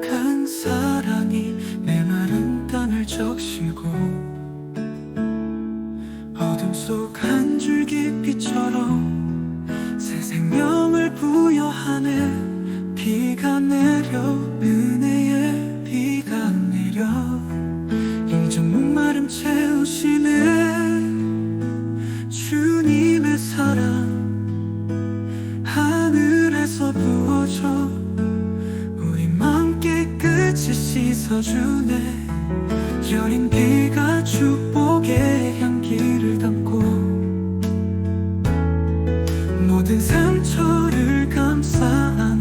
약한 사랑이 내 마른 땅을 적시고 어둠 속 한 줄기 빛처럼 새 생명을 부여하네 비가 내려 씻어주네. 여린 비가 축복의 향기를 담고 모든 상처를 감싸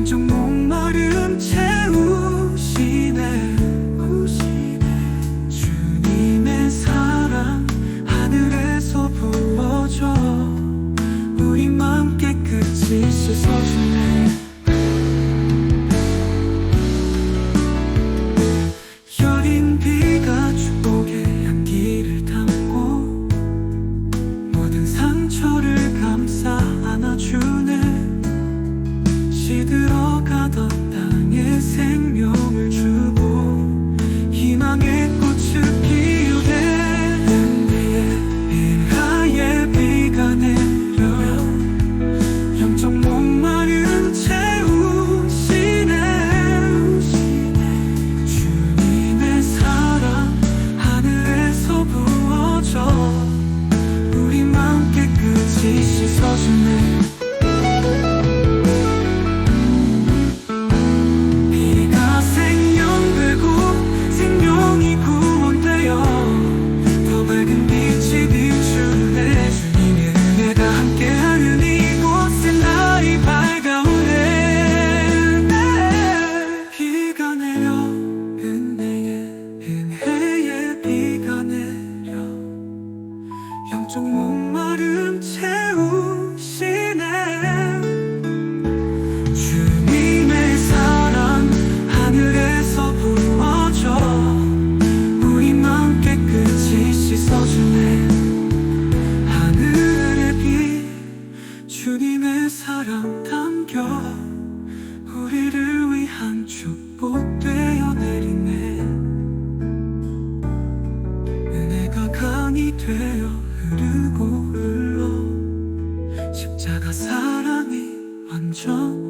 온종 다시 들어가던 주님의 사랑 담겨 우리를 위한 축복 되어 내리네. 은혜가 강이 되어 흐르고 흘러 십자가 사랑이 완전